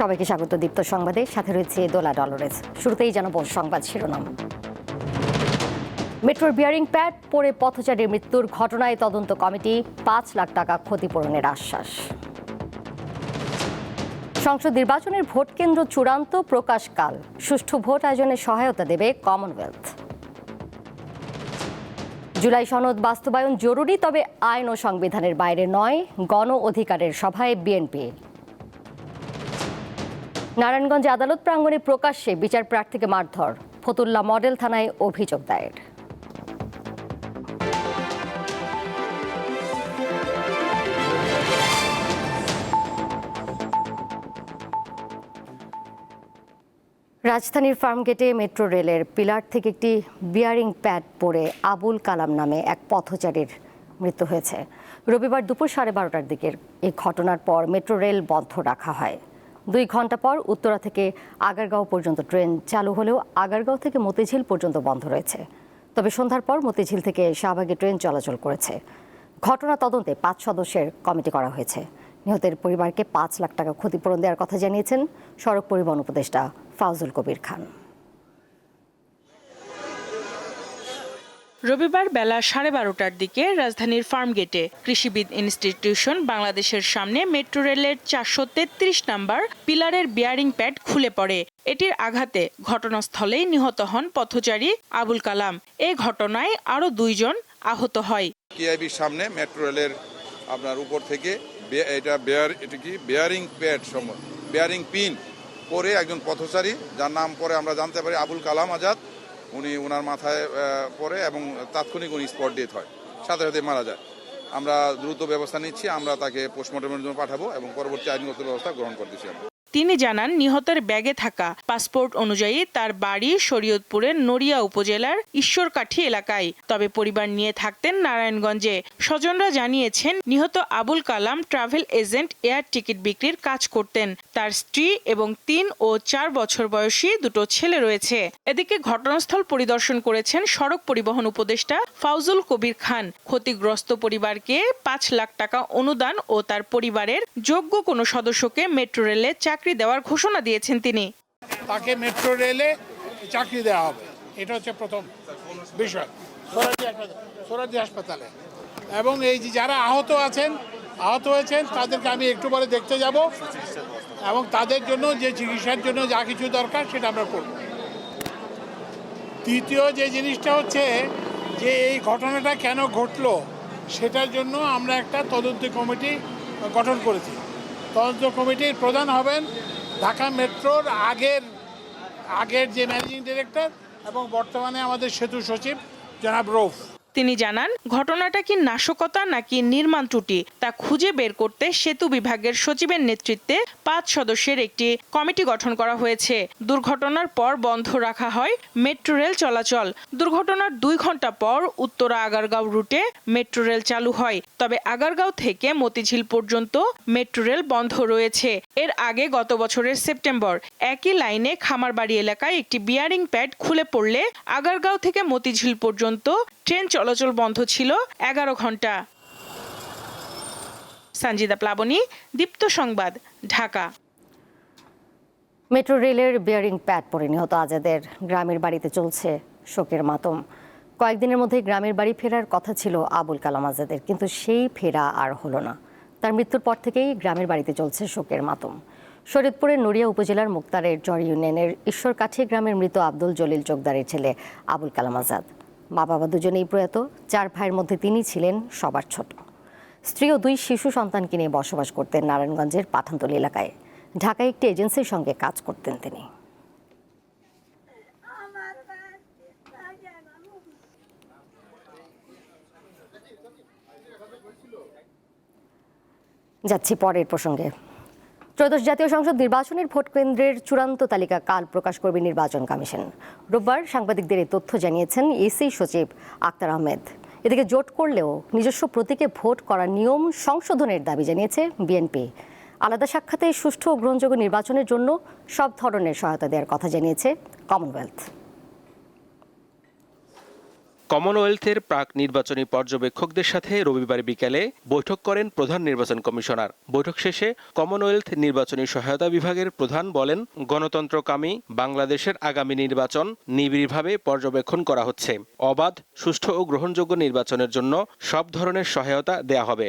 সবাইকে স্বাগত দীপ্ত সংবাদে। সাথে রয়েছে দোলা ডলরেস শুরুতেই যেন জানাব সংবাদ শিরোনাম। মেট্রোর বিয়ারিং প্যাড পরে পথচারীর মৃত্যুর ঘটনায় তদন্ত কমিটি, পাঁচ লাখ টাকা ক্ষতিপূরণের আশ্বাস। সংসদ নির্বাচনের ভোট কেন্দ্র চূড়ান্ত প্রকাশকাল সুষ্ঠু ভোট আয়োজনে সহায়তা দেবে কমনওয়েলথ। জুলাই সনদ বাস্তবায়ন জরুরি, তবে আইন ও সংবিধানের বাইরে নয়। গণ অধিকারের সভায় বিএনপি। নারায়ণগঞ্জে আদালত প্রাঙ্গণে প্রকাশ্যে বিচার প্রার্থীকে মারধর। ফতুল্লা মডেল থানায় অভিযোগ দায়ের। রাজধানীর ফার্মগেটে মেট্রো রেলের পিলার থেকে একটি বিয়ারিং প্যাড পড়ে আবুল কালাম নামে এক পথচারীর মৃত্যু হয়েছে। রবিবার দুপুর সাড়ে বারোটার দিকের এই ঘটনার পর মেট্রো রেল বন্ধ রাখা হয়। দুই ঘণ্টা পর উত্তরা থেকে আগারগাঁও পর্যন্ত ট্রেন চালু হলেও আগারগাঁও থেকে মতিঝিল পর্যন্ত বন্ধ রয়েছে। তবে সন্ধ্যার পর মতিঝিল থেকে শাহবাগে ট্রেন চলাচল করেছে। ঘটনা তদন্তে পাঁচ সদস্যের কমিটি করা হয়েছে। নিহতের পরিবারকে পাঁচ লাখ টাকা ক্ষতিপূরণ দেওয়ার কথা জানিয়েছেন সড়ক পরিবহন উপদেষ্টা ফাউজুল কবির খান। রবিবার বেলা সাড়ে বারোটার দিকে রাজধানীর ফার্মগেটে কৃষিবিদ ইনস্টিটিউশন বাংলাদেশের সামনে মেট্রো রেলের চারশো তেত্রিশ নাম্বার পিলারের বিয়ারিং প্যাড খুলে পড়ে। এটির আঘাতে ঘটনাস্থলেই নিহত হন পথচারী আবুল কালাম। এ ঘটনায় আরও দুইজন আহত হয়। সামনে মেট্রো রেলের আপনার উপর থেকে এটা বেয়ার এটা কি? বেয়ারিং প্যাড সম্ভব বেয়ারিং পিন পরে একজন পথচারী, যার নাম পরে আমরা জানতে পারি আবুল কালাম আজাদ উনি ওনার মাথায় পরে পড়ে এবং তাৎক্ষণিক উনি স্পট ডেথ হয়। সাথে সাথে মারা যায়। আমরা দ্রুত ব্যবস্থা নিচ্ছি, আমরা তাকে পোস্টমর্টমের জন্য পাঠাবো এবং পরবর্তী আইনগত ব্যবস্থা গ্রহণ করতেছি আমরা। তিনি জানান, নিহতের ব্যাগে থাকা পাসপোর্ট অনুযায়ী তার বাড়ি শরীয়তপুরের নড়িয়া উপজেলার ঈশ্বরকাঠি এলাকায়। তবে পরিবার নিয়ে থাকতেন নারায়ণগঞ্জে। স্বজনরা জানিয়েছেন, নিহত Abul Kalam travel agent air ticket বিক্রির কাজ করতেন। তার স্ত্রী এবং তিন ও চার বছর বয়সী দুটো ছেলে রয়েছে। এদিকে ঘটনাস্থল পরিদর্শন করেছেন সড়ক পরিবহন উপদেষ্টা ফাউজুল কবির খান। ক্ষতিগ্রস্ত পরিবারকে পাঁচ লাখ টাকা অনুদান ও তার পরিবারের যোগ্য কোনো সদস্যকে মেট্রো রেলে চাকরি দেওয়ার ঘোষণা দিয়েছেন তিনি। তাকে মেট্রো রেলে চাকরি দেওয়া হবে। এটা হচ্ছে প্রথম বিষয়। সোরাজি হাসপাতালে এবং এই যে যারা আহত আছেন, আহত হয়েছেন, তাদেরকে আমি একটু পরে দেখতে যাব এবং তাদের জন্য যে চিকিৎসার জন্য যা কিছু দরকার সেটা আমরা করব। তৃতীয় যে জিনিসটা হচ্ছে যে এই ঘটনাটা কেন ঘটলো, সেটার জন্য আমরা একটা তদন্ত কমিটি গঠন করেছি। তদন্ত কমিটির প্রধান হবেন ঢাকা মেট্রোর আগের আগের যে ম্যানেজিং ডিরেক্টর এবং বর্তমানে আমাদের সেতু সচিব জনাব রৌফ। তিনি জানান, ঘটনাটা কি নাশকতা নাকি নির্মাণ ত্রুটি তা খুঁজে বের করতে সেতু বিভাগের সচিবের নেতৃত্বে পাঁচ সদস্যের একটি কমিটি গঠন করা হয়েছে। দুর্ঘটনার পর বন্ধ রাখা হয় মেট্রো রেল চলাচল। দুর্ঘটনার দুই ঘণ্টা পর উত্তরা আগারগাঁও রুটে মেট্রো রেল চালু হয়। তবে আগারগাঁও থেকে মতিঝিল পর্যন্ত মেট্রো রেল বন্ধ রয়েছে। এর আগে গত বছরের সেপ্টেম্বর, একই লাইনে খামারবাড়ি এলাকায় একটি বিয়ারিং প্যাড খুলে পড়লে আগারগাঁও থেকে মতিঝিল পর্যন্ত ট্রেন চলাচল বন্ধ ছিল এগারো ঘণ্টা। সঞ্জিদা প্লাবনী, দীপ্ত সংবাদ, ঢাকা। মেট্রো রেলের বিয়ারিং প্যাড পরে নিহত আজাদের। গ্রামের বাড়িতে চলছে শোকের মাতম। কয়েকদিনের মধ্যে গ্রামের বাড়ি ফেরার কথা ছিল আবুল কালাম আজাদের, কিন্তু সেই ফেরা আর হলো না। তার মৃত্যুর পর থেকেই গ্রামের বাড়িতে চলছে শোকের মাতম। শরীয়তপুরের নড়িয়া উপজেলার মুক্তারের চর ইউনিয়নের ঈশ্বরকাঠি গ্রামের মৃত আব্দুল জলিল চোকদারের ছেলে আবুল কালাম আজাদ। মা বাবা দুজনেই প্রয়াত, চার ভাইয়ের মধ্যে তিনি ছিলেন সবার ছোট। স্ত্রী ও দুই শিশু সন্তানকে নিয়ে বসবাস করতেন নারায়ণগঞ্জের পাঠানতলী এলাকায়। ঢাকায় একটি এজেন্সির সঙ্গে কাজ করতেন তিনি। যাচ্ছি পরের প্রসঙ্গে। ত্রয়োদশ জাতীয় সংসদ নির্বাচনের ভোট কেন্দ্রের চূড়ান্ত তালিকা কাল প্রকাশ করবে নির্বাচন কমিশন। রোববার সাংবাদিকদের এই তথ্য জানিয়েছেন ইসি সচিব আক্তার আহমেদ। এদিকে জোট করলেও নিজস্ব প্রতীকে ভোট করার নিয়ম সংশোধনের দাবি জানিয়েছে বিএনপি। আলাদা সাক্ষাতে সুষ্ঠু ও গ্রহণযোগ্য নির্বাচনের জন্য সব ধরনের সহায়তা দেওয়ার কথা জানিয়েছে কমনওয়েলথ। কমনওয়েলথের প্রাক নির্বাচনী পর্যবেক্ষকদের সাথে রবিবার বিকেলে বৈঠক করেন প্রধান নির্বাচন কমিশনার। বৈঠক শেষে কমনওয়েলথ নির্বাচনী সহায়তা বিভাগের প্রধান বলেন গণতন্ত্রকামী বাংলাদেশের আগামী নির্বাচন নিবিড়ভাবে পর্যবেক্ষণ করা হচ্ছে। অবাধ সুষ্ঠু ও গ্রহণযোগ্য নির্বাচনের জন্য সব ধরনের সহায়তা দেয়া হবে.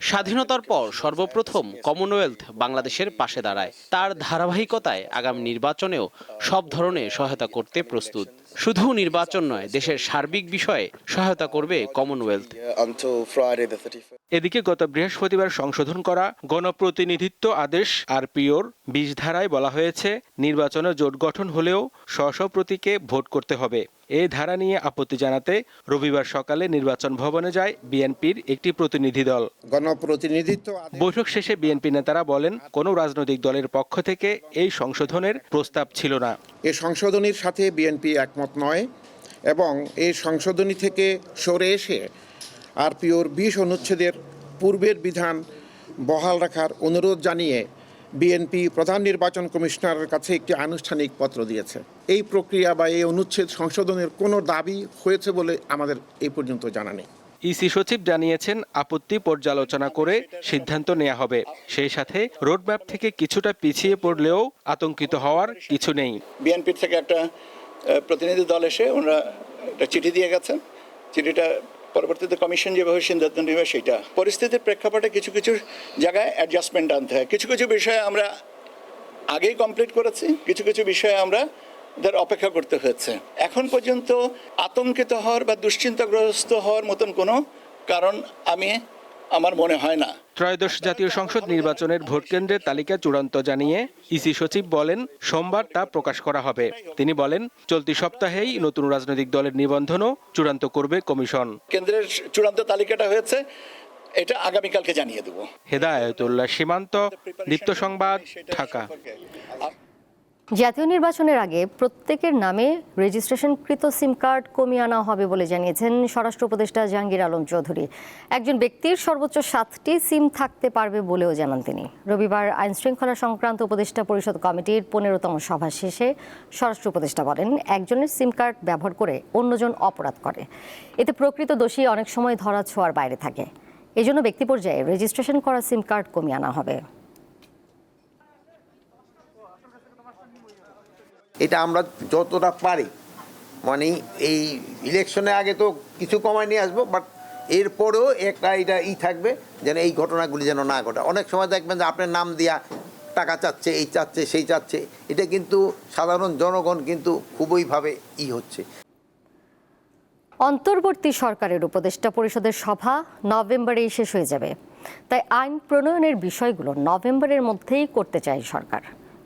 স্বাধীনতার পর সর্বপ্রথম কমনওয়েলথ বাংলাদেশের পাশে দাঁড়ায়। তার ধারাবাহিকতায় আগামী নির্বাচনেও সব ধরনের সহায়তা করতে প্রস্তুত। শুধু নির্বাচন নয়, দেশের সার্বিক বিষয়ে সহায়তা করবে Commonwealth until Friday the 31st. এদিকে গত বৃহস্পতিবার সংশোধন করা গণপ্রতিনিধিত্ব আদেশ আরপিওর বিশ ধারায় বলা হয়েছে, নির্বাচনে জোট গঠন হলেও স্ব প্রতীকে ভোট করতে হবে এই ধারা নিয়ে আপত্তি জানাতে রবিবার সকালে নির্বাচন ভবনে যায় বিএনপির একটি প্রতিনিধি দল। গণপ্রতিনিধিত্ব বৈঠক শেষে বিএনপি নেতারা বলেন কোনো রাজনৈতিক দলের পক্ষ থেকে এই সংশোধনের প্রস্তাব ছিল না। এ সংশোধনীর সাথে বিএনপি একমত নয় এবং এই সংশোধনী থেকে সরে এসে আরপিওর বিশ অনুচ্ছেদের পূর্বের বিধান বহাল রাখার অনুরোধ জানিয়ে বিএনপি প্রধান নির্বাচন কমিশনারের কাছে একটি আনুষ্ঠানিক পত্র দিয়েছে। এই প্রক্রিয়া বা এই অনুচ্ছেদ সংশোধনের কোনো দাবি হয়েছে বলে আমাদের এই পর্যন্ত জানা নেই। ইসি সচিব জানিয়েছেন আপত্তি পর্যালোচনা করে সিদ্ধান্ত নেওয়া হবে। সেই সাথে রোডম্যাপ থেকে কিছুটা পিছিয়ে পড়লেও আতঙ্কিত হওয়ার কিছু নেই। বিএনপির থেকে একটা প্রতিনিধি দল এসে ওনারা একটা চিঠি দিয়ে গেছেন। চিঠিটা পরবর্তীতে কমিশন যেভাবে সিদ্ধান্ত নেবে সেটা। পরিস্থিতির প্রেক্ষাপটে কিছু কিছু জায়গায় অ্যাডজাস্টমেন্ট আনতে হয়। কিছু কিছু বিষয়ে আমরা আগেই কমপ্লিট করেছি, কিছু কিছু বিষয়ে আমরা দের অপেক্ষা করতে হয়েছে। এখন পর্যন্ত আতঙ্কিত হওয়ার বা দুশ্চিন্তাগ্রস্ত হওয়ার মতন কোনো কারণ আমি আমার মনে হয় না। ত্রয়োদশ জাতীয় সংসদ নির্বাচনের ভোট কেন্দ্রের তালিকা চূড়ান্ত জানিয়ে ইসি সচিব বলেন সোমবার তা প্রকাশ করা হবে। তিনি বলেন চলতি সপ্তাহেই নতুন রাজনৈতিক দলের নিবন্ধনও চূড়ান্ত করবে কমিশন। কেন্দ্রের চূড়ান্ত তালিকাটা হয়েছে এটা আগামীকালকে জানিয়ে দেবো। হেদায়তুল্লাহ সীমান্ত দীপ্ত সংবাদ ঢাকা। জাতীয় নির্বাচনের আগে প্রত্যেকের নামে রেজিস্ট্রেশনকৃত সিম কার্ড কমিয়ে আনা হবে বলে জানিয়েছেন স্বরাষ্ট্র উপদেষ্টা জাহাঙ্গীর আলম চৌধুরী। একজন ব্যক্তির সর্বোচ্চ সাতটি সিম থাকতে পারবে বলেও জানান তিনি। রবিবার আইন শৃঙ্খলা সংক্রান্ত উপদেষ্টা পরিষদ কমিটির পনেরোতম সভা শেষে স্বরাষ্ট্র উপদেষ্টা বলেন, একজনের সিম কার্ড ব্যবহার করে অন্যজন অপরাধ করে। এতে প্রকৃত দোষী অনেক সময় ধরা ছোঁয়ার বাইরে থাকে। এজন্য ব্যক্তি পর্যায়ে রেজিস্ট্রেশন করা সিম কার্ড কমিয়ে আনা হবে। এটা আমরা যতটা পারি। মানে এই ইলেকশনের আগে তো কিছু কমায় নিয়ে আসব বাট এরপরেও একটা এটা ই থাকবে যেন এই ঘটনাগুলি যেন না ঘটে। অনেক সময় দেখবেন যে আপনার নাম দিয়া টাকা চাচ্ছে, এই চাচ্ছে, সেই চাচ্ছে। এটা কিন্তু সাধারণ জনগণ কিন্তু খুবইভাবে ই হচ্ছে। অন্তর্বর্তী সরকারের উপদেষ্টা পরিষদের সভা নভেম্বরেই শেষ হয়ে যাবে। তাই আইন প্রণয়নের বিষয়গুলো নভেম্বরের মধ্যেই করতে চায় সরকার।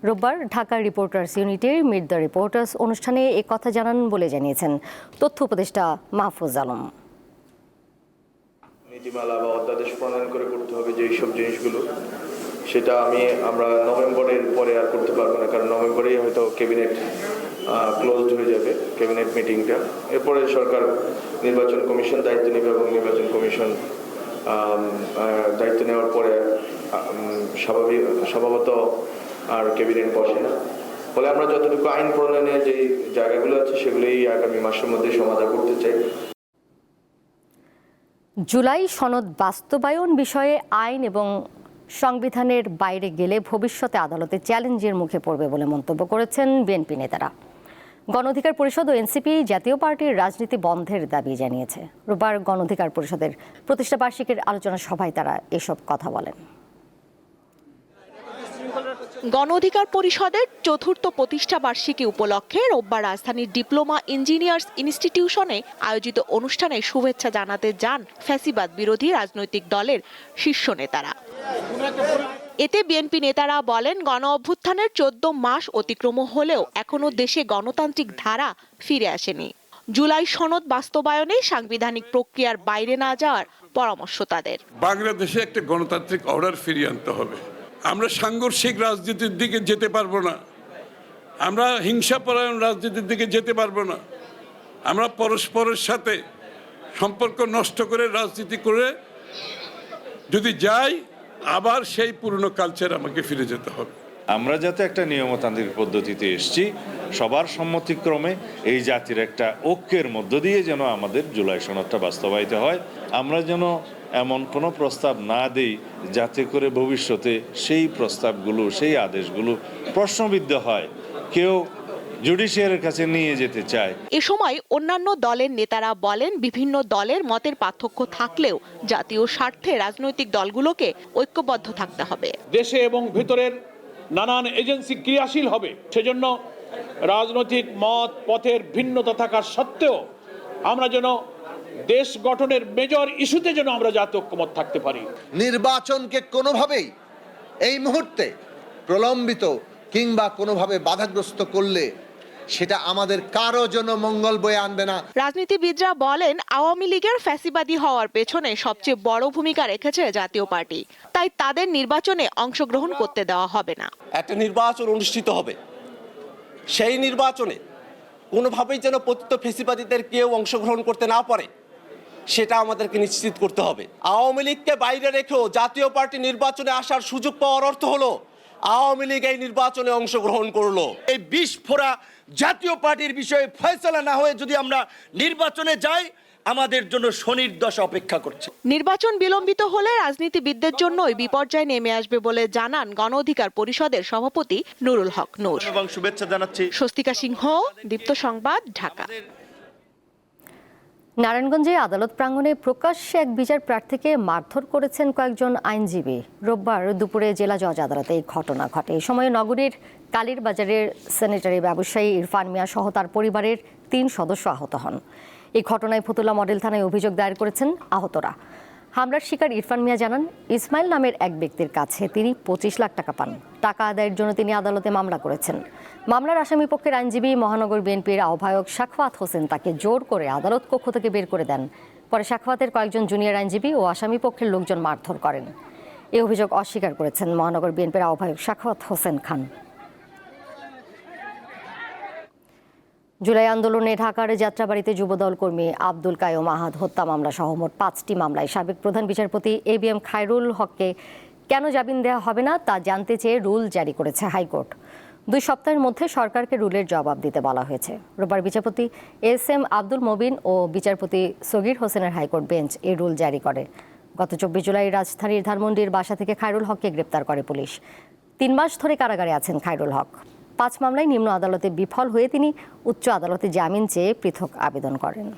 রোববার ঢাকার রিপোর্টার্স ইউনিটির মিট দ্য রিপোর্টার্স অনুষ্ঠানে এ কথা জানান বলে জানিয়েছেন তথ্য উপদেষ্টা মাহফুজ আলম। নীতিমালা বা অধ্যাদেশ প্রণয়ন করে করতে হবে যে এইসব জিনিসগুলো, সেটা আমি, আমরা নভেম্বরের পরে আর করতে পারব না, কারণ নভেম্বরেই হয়তো ক্যাবিনেট ক্লোজ হয়ে যাবে ক্যাবিনেট মিটিংটা। এরপরে সরকার নির্বাচন কমিশন দায়িত্ব নেবে এবং নির্বাচন কমিশন দায়িত্ব নেওয়ার পরে স্বাভাবিক স্বভাবত আর ক্যাবিনেট বসে না। ফলে আমরা যতটুকু আইন প্রণয়নের যে জায়গাগুলো আছে, সেগুলোই আগামী মাসের মধ্যে সমাধান করতে চাই। জুলাই সনদ বাস্তবায়ন বিষয়ে আইন এবং সংবিধানের বাইরে গেলে ভবিষ্যতে আদালতে চ্যালেঞ্জের মুখে পড়বে বলে মন্তব্য করেছেন বিএনপি নেতারা। গণ অধিকার পরিষদ ও এনসিপি জাতীয় পার্টির রাজনীতি বন্ধের দাবি জানিয়েছে। রোববার গণ অধিকার পরিষদের প্রতিষ্ঠা বার্ষিকীর আলোচনা সভায় তারা এসব কথা বলেন। গণ অধিকার পরিষদের চতুর্থ প্রতিষ্ঠা বার্ষিকী উপলক্ষে রোববার রাজধানীর ডিপ্লোমা ইঞ্জিনিয়ার্স ইনস্টিটিউশনে আয়োজিত অনুষ্ঠানে শুভেচ্ছা জানাতে যান ফ্যাসিবাদ বিরোধী রাজনৈতিক দলের শীর্ষ নেতারা। এতে বিএনপি নেতারা বলেন, গণ অভ্যুত্থানের চোদ্দ মাস অতিক্রম হলেও এখনও দেশে গণতান্ত্রিক ধারা ফিরে আসেনি। জুলাই সনদ বাস্তবায়নে সাংবিধানিক প্রক্রিয়ার বাইরে না যাওয়ার পরামর্শ তাদের। বাংলাদেশে একটা গণতান্ত্রিক অর্ডার ফিরিয়ে আনতে হবে। আমরা সাংঘর্ষিক রাজনীতির দিকে যেতে পারব না। আমরা হিংসাপরায়ণ রাজনীতির দিকে যেতে পারব না। আমরা পরস্পরের সাথে সম্পর্ক নষ্ট করে রাজনীতি করে যদি যাই, আবার সেই পুরনো কালচার আমাকে ফিরে যেতে হবে। আমরা যাতে একটা নিয়মতান্ত্রিক পদ্ধতিতে এসছি, সবার সম্মতিক্রমে এই জাতির একটা ঐক্যের মধ্য দিয়ে যেন আমাদের জুলাই সনদটা বাস্তবায়িত হয়, আমরা যেন এমন কোনো প্রস্তাব না দেই যাতে করে ভবিষ্যতে সেই প্রস্তাবগুলো সেই আদেশগুলো প্রশ্নবিদ্ধ হয়। কেউ জুডিশিয়ারের কাছে নিয়ে যেতে চায়। এ সময় অন্যান্য দলের নেতারা বলেন বিভিন্ন দলের মতের পার্থক্য থাকলেও জাতীয় স্বার্থে রাজনৈতিক দলগুলোকে ঐক্যবদ্ধ থাকতে হবে। দেশে এবং ভেতরের নানান এজেন্সি ক্রিয়াশীল হবে। সেজন্য রাজনৈতিক মত পথের ভিন্নতা থাকা সত্ত্বেও আমরা যেন দেশ গঠনের মেজর ইস্যুতে যেন আমরা জাতীয় ঐক্যমত থাকতে পারি। নির্বাচনকে কোনোভাবেই এই মুহূর্তে প্রলম্বিত কিংবা কোনোভাবে বাধাগ্রস্ত করলে সেটা আমাদের কারও জন্য মঙ্গল বয়ে আনবে না। রাজনীতিবিদরা বলেন আওয়ামী লীগের ফ্যাসিবাদী হওয়ার পেছনে সবচেয়ে বড় ভূমিকা রেখেছে জাতীয় পার্টি। তাই তাদের নির্বাচনে অংশগ্রহণ করতে দেওয়া হবে না। একটা নির্বাচন অনুষ্ঠিত হবে। সেই নির্বাচনে কোনোভাবেই যেন পতিত ফেসিবাদীদের কেউ অংশগ্রহণ করতে না পারে। সেটা আমাদেরকে নিশ্চিত করতে হবে। আওয়ামী লীগকে বাইরে রেখেও জাতীয় পার্টি নির্বাচনে আসার সুযোগ পাওয়ার অর্থ হলো আওয়ামী লীগ এই নির্বাচনে অংশগ্রহণ করল। এই বিষ ফোড়া জাতীয় পার্টির বিষয়ে ফয়সলা না হয়ে যদি আমরা নির্বাচনে যাই আমাদের জন্য শনির দশা অপেক্ষা করছে। নির্বাচন বিলম্বিত হলে রাজনীতিবিদদের জন্যই বিপর্যয় নেমে আসবে বলে জানান গণ অধিকার পরিষদের সভাপতি নুরুল হক নূর। এবং শুভেচ্ছা জানাচ্ছি। স্বস্তিকা সিংহ দীপ্ত সংবাদ ঢাকা। নারায়ণগঞ্জে আদালত প্রাঙ্গণে প্রকাশ্যে এক বিচার প্রার্থীকে মারধর করেছেন কয়েকজন আইনজীবী। রোববার দুপুরে জেলা জজ আদালতে এই ঘটনা ঘটে। এই সময় নগরীর কালীর বাজারের স্যানিটারি ব্যবসায়ী ইরফান মিয়া সহ তার পরিবারের তিন সদস্য আহত হন। এই ঘটনায় ফতুল্লা মডেল থানায় অভিযোগ দায়ের করেছেন আহতরা। হামলার শিকার ইরফান মিয়া জানান, ইসমাইল নামের এক ব্যক্তির কাছে তিনি পঁচিশ লাখ টাকা পান। টাকা আদায়ের জন্য তিনি আদালতে মামলা করেছেন। মামলার আসামি পক্ষের আইনজীবী মহানগর বিএনপির আহ্বায়ক সাখওয়াত হোসেন তাকে জোর করে আদালত কক্ষ থেকে বের করে দেন। পরে সাখওয়াতের কয়েকজন জুনিয়র আইনজীবী ও আসামি পক্ষের লোকজন মারধর করেন। এই অভিযোগ অস্বীকার করেছেন মহানগর বিএনপির আহ্বায়ক সাখওয়াত হোসেন খান। জুলাই আন্দোলনে ঢাকার যাত্রাবাড়িতে যুবদল কর্মী আব্দুল কায়ম আহাদ হত্যা মামলা সহ মোট পাঁচটি মামলায় সাবেক প্রধান বিচারপতি এ বি এম খায়রুল হককে কেন জামিন দেওয়া হবে না তা জানতে চেয়ে রুল জারি করেছে হাইকোর্ট। দুই সপ্তাহের মধ্যে সরকারকে রুলের জবাব দিতে বলা হয়েছে। রোববার বিচারপতি এস এম আব্দুল মবিন ও বিচারপতি সগির হোসেনের হাইকোর্ট বেঞ্চ এই রুল জারি করে। গত চব্বিশ জুলাই রাজধানীর ধানমন্ডির বাসা থেকে খায়রুল হককে গ্রেপ্তার করে পুলিশ। তিন মাস ধরে কারাগারে আছেন খায়রুল হক। পাঁচ মামলায় নিম্ন আদালতে বিফল হয়ে তিনি উচ্চ আদালতে জামিন চেয়ে পৃথক আবেদন করেন।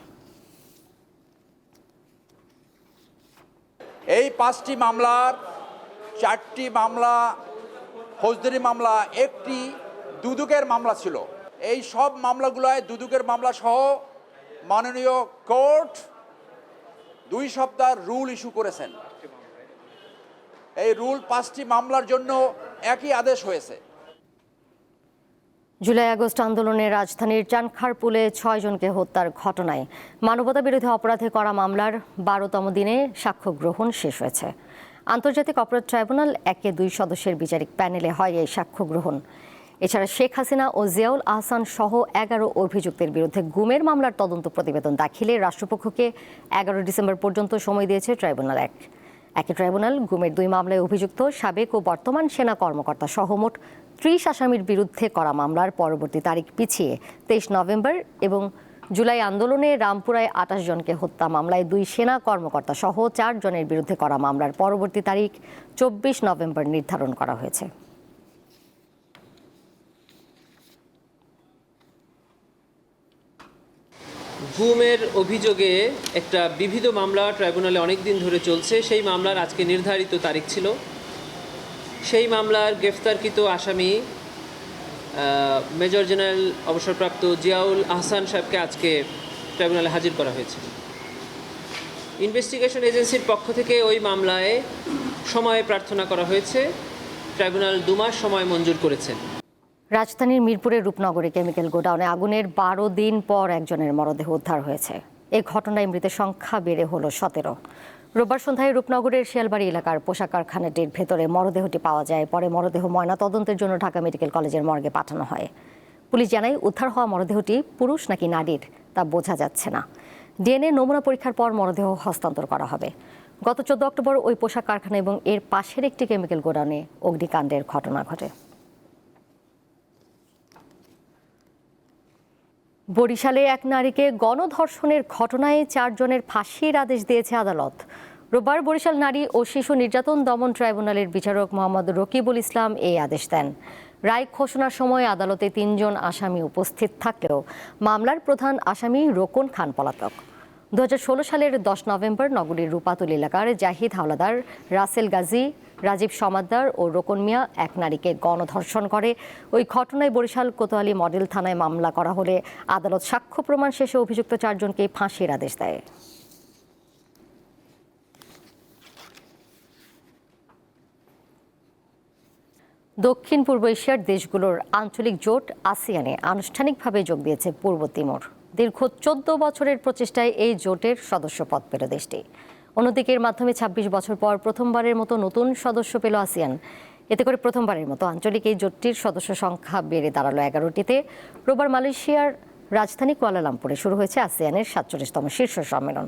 এই পাঁচটি মামলার চারটি মামলা, ফৌজদারি মামলা, একটি দুদুকের মামলা ছিল। এই সব মামলাগুলোয় দুদুকের মামলা সহ মাননীয় কোর্ট দুই সপ্তাহ রুল ইস্যু করেছেন। এই রুল পাঁচটি মামলার জন্য একই আদেশ হয়েছে। জুলাই আগস্ট আন্দোলনে রাজধানীর চানখারপুলে ছয় জনকে হত্যার ঘটনায় মানবতা বিরোধী অপরাধে করা মামলার বারোতম দিনে সাক্ষ্য গ্রহণ শেষ হয়েছে। আন্তর্জাতিক অপরাধ ট্রাইব্যুনাল একে দুই সদস্যের বিচারিক প্যানেলে হয় এই সাক্ষ্য গ্রহণ। এছাড়া শেখ হাসিনা ও জিয়াউল আহসান সহ এগারো অভিযুক্তের বিরুদ্ধে গুমের মামলার তদন্ত প্রতিবেদন দাখিলে রাষ্ট্রপক্ষকে এগারো ডিসেম্বর পর্যন্ত সময় দিয়েছে ট্রাইব্যুনাল এক। একই ট্রাইব্যুনাল গুমের দুই মামলায় অভিযুক্ত সাবেক ও বর্তমান সেনা কর্মকর্তা সহ মোট ত্রিশ আসামির বিরুদ্ধে করা মামলার পরবর্তী তারিখ পিছিয়ে তেইশ নভেম্বর এবং জুলাই আন্দোলনে রামপুরায় আটাশ জনকে হত্যা মামলায় দুই সেনা কর্মকর্তা সহ চার জনের বিরুদ্ধে করা মামলার পরবর্তী তারিখ চব্বিশ নভেম্বর নির্ধারণ করা হয়েছে। গুমের অভিযোগে একটা বিবিধ মামলা ট্রাইব্যুনালে অনেক দিন ধরে চলছে। সেই মামলার আজকে নির্ধারিত তারিখ ছিল সেই মামলার গ্রেফতারকৃত আসামি মেজর জেনারেল অবসরপ্রাপ্ত জিয়াউল আহসান সাহেবকে আজকে ট্রাইব্যুনালে হাজির করা হয়েছে। ইনভেস্টিগেশন এজেন্সির পক্ষ থেকে ওই মামলায় সময়ে প্রার্থনা করা হয়েছে। ট্রাইব্যুনাল দু মাস সময় মঞ্জুর করেছেন রাজধানীর মিরপুরের রূপনগরে কেমিক্যাল গোডাউনে আগুনের বারো দিন পর একজনের মরদেহ উদ্ধার হয়েছে। এ ঘটনায় মৃতের সংখ্যা বেড়ে হলো সতেরো। রোববার সন্ধ্যায় রূপনগরের শিয়ালবাড়ি এলাকার পোশাক কারখানাটির ভেতরে মরদেহটি পাওয়া যায়। পরে মরদেহ ময়না তদন্তের জন্য ঢাকা মেডিকেল কলেজের মর্গে পাঠানো হয়। পুলিশ জানায়, উদ্ধার হওয়া মরদেহটি পুরুষ নাকি নারীর, তা বোঝা যাচ্ছে না। ডিএনএ নমুনা পরীক্ষার পর মরদেহ হস্তান্তর করা হবে। গত চোদ্দ অক্টোবর ওই পোশাক কারখানা এবং এর পাশের একটি কেমিক্যাল গোডাউনে অগ্নিকাণ্ডের ঘটনা ঘটে। বরিশালে এক নারীকে গণধর্ষণের ঘটনায় চারজনের ফাঁসির আদেশ দিয়েছে আদালত। রোববার বরিশাল নারী ও শিশু নির্যাতন দমন ট্রাইব্যুনালের বিচারক মোহাম্মদ রকিবুল ইসলাম এই আদেশ দেন। রায় ঘোষণার সময় আদালতে তিনজন আসামি উপস্থিত থাকলেও মামলার প্রধান আসামি রোকন খান পলাতক। দু হাজার ষোলো সালের দশ নভেম্বর নগরীর রূপাতুল এলাকার জাহিদ হাওলাদার, রাসেল গাজী, রাজীব সমাদ্দার ও রোকন মিয়া এক নারীকে গণধর্ষণ করে। ওই ঘটনায় বরিশাল কোতোয়ালি মডেল থানায় মামলা করা হলে আদালত সাক্ষ্য প্রমাণ শেষে অভিযুক্ত চারজনকে ফাঁসির আদেশ দেয়। দক্ষিণ পূর্ব এশিয়ার দেশগুলোর আঞ্চলিক জোট, আসিয়ানে আনুষ্ঠানিকভাবে যোগ দিয়েছে পূর্ব তিমোর। দীর্ঘ চোদ্দ বছরের প্রচেষ্টায় এই জোটের সদস্যপদ পেল দেশটি। অন্যদিকে এর মাধ্যমে ২৬ বছর পর প্রথমবারের মতো নতুন সদস্য পেল আসিয়ান। এতে করে প্রথমবারের মতো আঞ্চলিক এই জোটটির সদস্য সংখ্যা বেড়ে দাঁড়াল এগারোটিতে। রোববার মালয়েশিয়ার রাজধানী কুয়ালালামপুরে শুরু হয়েছে আসিয়ানের সাতচল্লিশতম শীর্ষ সম্মেলন।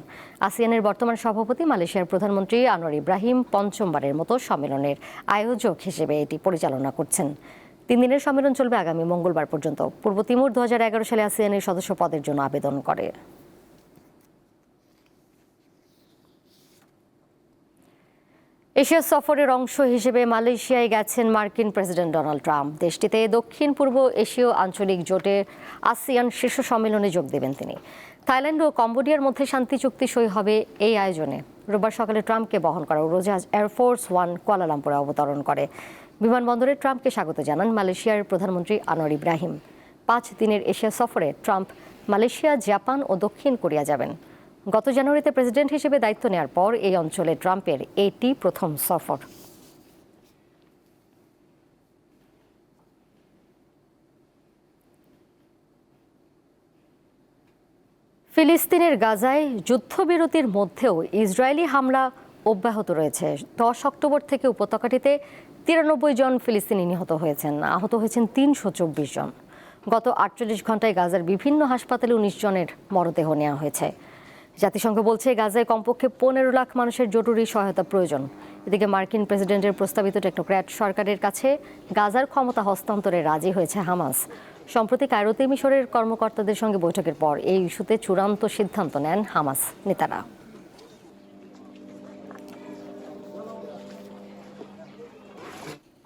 আসিয়ানের বর্তমান সভাপতি মালয়েশিয়ার প্রধানমন্ত্রী আনোয়ার ইব্রাহিম পঞ্চমবারের মতো সম্মেলনের আয়োজক হিসেবে এটি পরিচালনা করছেন। তিন দিনের সম্মেলন চলবে আগামী মঙ্গলবার পর্যন্ত। পূর্ব তিমুর দু হাজার এগারো সালে আসিয়ানের সদস্য পদের জন্য আবেদন করে। এশিয়া সফরের অংশ হিসেবে মালয়েশিয়ায় গেছেন মার্কিন প্রেসিডেন্ট ডোনাল্ড ট্রাম্প। দেশটিতে দক্ষিণ, পূর্ব এশীয় আঞ্চলিক জোটে আসিয়ান শীর্ষ সম্মেলনে যোগ দেবেন তিনি। থাইল্যান্ড ও কম্বোডিয়ার মধ্যে শান্তি চুক্তি সই হবে এই আয়োজনে। রোববার সকালে ট্রাম্পকে বহন করা উড়োজাহাজ এয়ারফোর্স ওয়ান কুয়ালালামপুরে অবতরণ করে। বিমানবন্দরে ট্রাম্পকে স্বাগত জানান মালয়েশিয়ার প্রধানমন্ত্রী আনোয়ার ইব্রাহিম। পাঁচ দিনের এশিয়া সফরে ট্রাম্প মালয়েশিয়া, জাপান ও দক্ষিণ কোরিয়া যাবেন। গত জানুয়ারিতে প্রেসিডেন্ট হিসেবে দায়িত্ব নেওয়ার পর এই অঞ্চলে ট্রাম্পের এটি প্রথম সফর। ফিলিস্তিনের গাজায় যুদ্ধবিরতির মধ্যেও ইসরায়েলি হামলা অব্যাহত রয়েছে। দশ অক্টোবর থেকে উপত্যকাটিতে তিরানব্বই জন ফিলিস্তিনি নিহত হয়েছেন, আহত হয়েছেন তিনশো চব্বিশ জন। গত আটচল্লিশ ঘন্টায় গাজার বিভিন্ন হাসপাতালে উনিশ জনের মরদেহ নেওয়া হয়েছে। জাতিসংঘ বলছে, গাজায় কমপক্ষে পনেরো লাখ মানুষের জরুরি সহায়তা প্রয়োজন। এদিকে মার্কিন প্রেসিডেন্টের প্রস্তাবিত টেকনোক্র্যাট সরকারের কাছে গাজার ক্ষমতা হস্তান্তরে রাজি হয়েছে হামাস। সম্প্রতি কায়রোতে মিশরের কর্মকর্তাদের সঙ্গে বৈঠকের পর এই ইস্যুতে চূড়ান্ত সিদ্ধান্ত নেন হামাস নেতারা।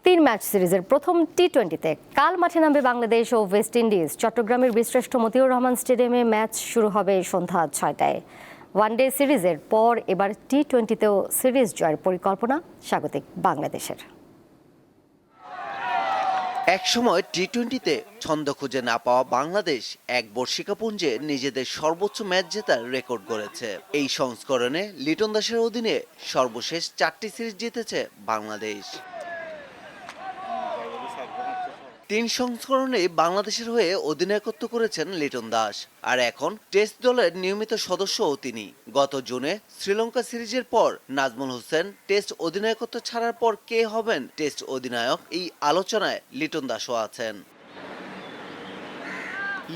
তিন ম্যাচ সিরিজের প্রথম টি টোয়েন্টিতে কাল মাঠে নামবে বাংলাদেশ ও ওয়েস্ট ইন্ডিজ চট্টগ্রামের বীরশ্রেষ্ঠ মতিউর রহমান স্টেডিয়ামে ম্যাচ শুরু হবে সন্ধ্যা ছয়টায়। ওয়ানডে সিরিজের পর এবার টি টোয়েন্টিতেও সিরিজ জয়ের পরিকল্পনা স্বাগতিক বাংলাদেশের। একসময় টি টোয়েন্টিতে ছন্দ খুঁজে না পাওয়া বাংলাদেশ এক বর্ষিকাপুঞ্জে নিজেদের সর্বোচ্চ ম্যাচ জেতার রেকর্ড গড়েছে। এই সংস্করণে লিটন দাসের অধীনে সর্বশেষ চারটি সিরিজ জিতেছে বাংলাদেশ। তিন সংস্করণে বাংলাদেশের হয়ে অধিনায়কত্ব করেছেন লিটন দাস। আর এখন টেস্ট দলের নিয়মিত সদস্যও তিনি। গত জুনে শ্রীলঙ্কা সিরিজের পর নাজমুল হোসেন টেস্ট অধিনায়কত্ব ছাড়ার পর কে হবেন টেস্ট অধিনায়ক এই আলোচনায় লিটন দাসও আছেন।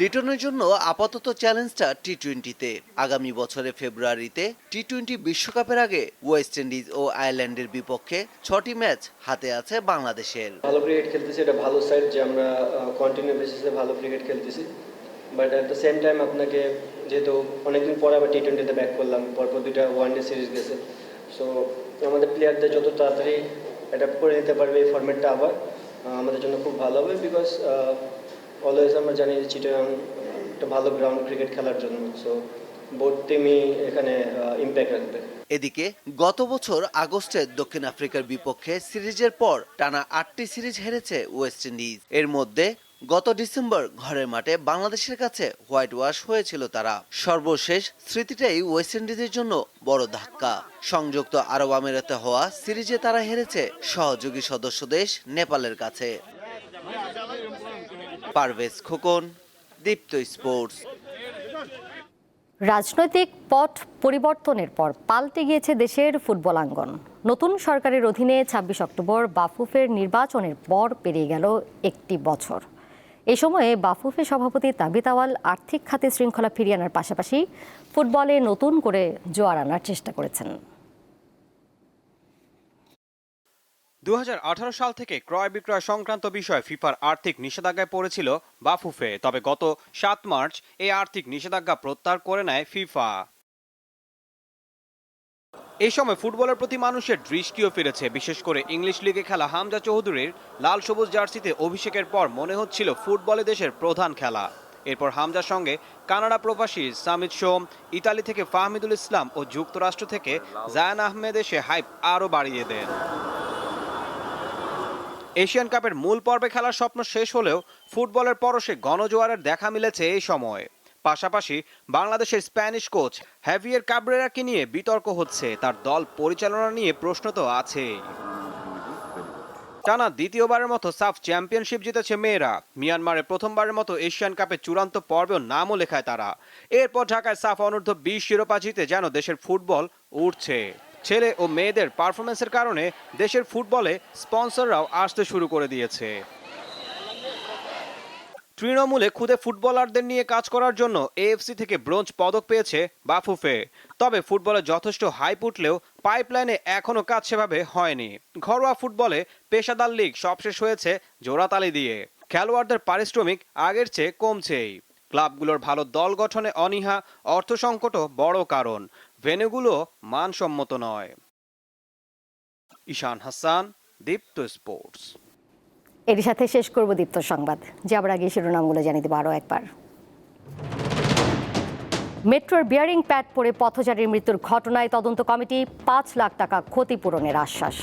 লিটনের জন্য আপাতত চ্যালেঞ্জটা টি টোয়েন্টিতে আগামী বছরে ফেব্রুয়ারিতে টি টোয়েন্টি বিশ্বকাপের আগে ওয়েস্ট ইন্ডিজ ও আয়ারল্যান্ডের বিপক্ষে ছটি ম্যাচ হাতে আছে বাংলাদেশের। ভালো ক্রিকেট খেলতেছি, এটা ভালো সাইড যে আমরা কন্টিনিউ বেসিসে ভালো ক্রিকেট খেলতেছি। But at the same time আপনাকে যেহেতু অনেকদিন পরে আবার টি টোয়েন্টিতে ব্যাক করলাম, পরপর দুইটা ওয়ান ডে সিরিজ গেছে। সো আমাদের প্লেয়ারদের যত তাড়াতাড়ি এটা করে নিতে পারবে এই ফর্মেটটা আবার আমাদের জন্য খুব ভালো হবে বিকজ অলওয়েজ আমরা জানি যে চিটাগাং একটা ভালো গ্রাউন্ড ক্রিকেট খেলার জন্য সো বোর্ড টিমই এখানে ইম্প্যাক্ট রাখবে। এদিকে, গত বছর আগস্টে দক্ষিণ আফ্রিকার বিপক্ষে সিরিজের পর টানা আটটি সিরিজ হেরেছে ওয়েস্ট ইন্ডিজ। এর মধ্যে গত ডিসেম্বর ঘরের মাঠে বাংলাদেশের কাছে হোয়াইট ওয়াশ হয়েছিল তারা। সর্বশেষ স্মৃতিটাই ওয়েস্ট ইন্ডিজের জন্য বড় ধাক্কা। সংযুক্ত আরব আমিরাতে হওয়া সিরিজে তারা হেরেছে সহযোগী সদস্য দেশ নেপালের কাছে। পারভেজ খোকন, দীপ্ত স্পোর্টস। রাজনৈতিক পট পরিবর্তনের পর পাল্টে গিয়েছে দেশের ফুটবলাঙ্গন। নতুন সরকারের অধীনে ছাব্বিশ অক্টোবর বাফুফের নির্বাচনের পর পেরিয়ে গেল একটি বছর। এ সময়ে বাফুফে সভাপতি তাবিত আওয়াল আর্থিক খাতে শৃঙ্খলা ফিরিয়ে আনার পাশাপাশি ফুটবলে নতুন করে জোয়ার আনার চেষ্টা করেছেন। দু হাজার আঠারো সাল থেকে ক্রয় বিক্রয় সংক্রান্ত বিষয়ে ফিফার আর্থিক নিষেধাজ্ঞায় পড়েছিল বাফুফে, তবে গত সাত মার্চ এই আর্থিক নিষেধাজ্ঞা প্রত্যাহার করে নেয় ফিফা। এই সময় ফুটবলের প্রতি মানুষের দৃষ্টিও ফিরেছে। বিশেষ করে ইংলিশ লিগে খেলা হামজা চৌধুরীর লাল সবুজ জার্সিতে অভিষেকের পর মনে হচ্ছিল ফুটবলে দেশের প্রধান খেলা। এরপর হামজার সঙ্গে কানাডা প্রবাসী সামিদ সোম, ইতালি থেকে ফাহমিদুল ইসলাম ও যুক্তরাষ্ট্র থেকে জায়ান আহমেদ এসে হাইপ আরও বাড়িয়ে দেন। এশিয়ান কাপের মূল পর্বে খেলার স্বপ্ন শেষ হলেও ফুটবলের পরশে গণজোয়ারের দেখা মিলেছে এই সময়। পাশাপাশি বাংলাদেশের স্প্যানিশ কোচ হ্যাভিয়ার কাবরেরাকে নিয়ে বিতর্ক হচ্ছে, তার দল পরিচালনা নিয়ে প্রশ্ন তো আছেই। টানা দ্বিতীয়বারের মতো সাফ চ্যাম্পিয়নশিপ জিতেছে মেয়েরা। মিয়ানমারে প্রথমবারের মতো এশিয়ান কাপের চূড়ান্ত পর্বেও নামও লেখায় তারা। এরপর ঢাকায় সাফ অনূর্ধ্ব বিশ শিরোপা জিতে যেন দেশের ফুটবল উঠছে ছেলে ও মেয়েদের পারফরমেন্সের কারণে দেশের ফুটবলে স্পন্সররাও আসতে শুরু করে দিয়েছে। তৃণমূলে খুদে ফুটবলারদের নিয়ে কাজ করার জন্য এএফসি থেকে ব্রোঞ্জ পদক পেয়েছে বাফুফে। তবে ফুটবলে যথেষ্ট হাইপ উঠলেও পাইপলাইনে এখনও কাজ সেভাবে হয়নি। ঘরোয়া ফুটবলে পেশাদার লিগ সবশেষ হয়েছে জোড়াতালি দিয়ে। খেলোয়াড়দের পারিশ্রমিক আগের চেয়ে কমছেই। ক্লাবগুলোর ভালো দল গঠনে অনীহা, অর্থ সংকটও বড় কারণ। ভেন্যুগুলো মানসম্মত নয়। ঈশান হাসান, দীপ্ত স্পোর্টস। এর সাথে শেষ করব দীপ্ত সংবাদ। যাবার আগে শিরোনামগুলো জানিয়ে দেবো আরও একবার। মেট্রোর বিয়ারিং প্যাড পরে পথচারীর মৃত্যুর ঘটনায় তদন্ত কমিটি পাঁচ লাখ টাকা ক্ষতিপূরণের আশ্বাস।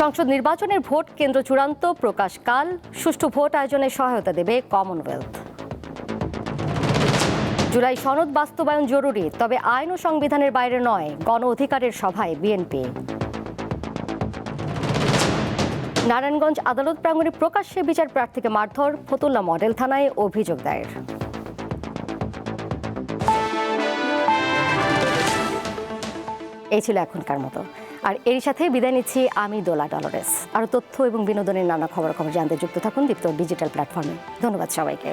সংসদ নির্বাচনের ভোট কেন্দ্র চূড়ান্ত প্রকাশকাল সুষ্ঠু ভোট আয়োজনে সহায়তা দেবে কমনওয়েলথ। জুলাই সনদ বাস্তবায়ন জরুরি, তবে আইন ও সংবিধানের বাইরে নয়, গণ অধিকারের সভায় বিএনপি। নারায়ণগঞ্জ আদালত প্রাঙ্গণে প্রকাশ্যে বিচার প্রার্থীকে মারধর, ফতুল্লা মডেল থানায় অভিযোগ দায়ের। এই ছিল এখনকার মতো। আর এর সাথে বিদায় নিচ্ছি আমি দোলা ডলরেস। আরও তথ্য এবং বিনোদনের নানা খবর খবর জানতে যুক্ত থাকুন দীপ্ত ডিজিটাল প্ল্যাটফর্মে। ধন্যবাদ সবাইকে।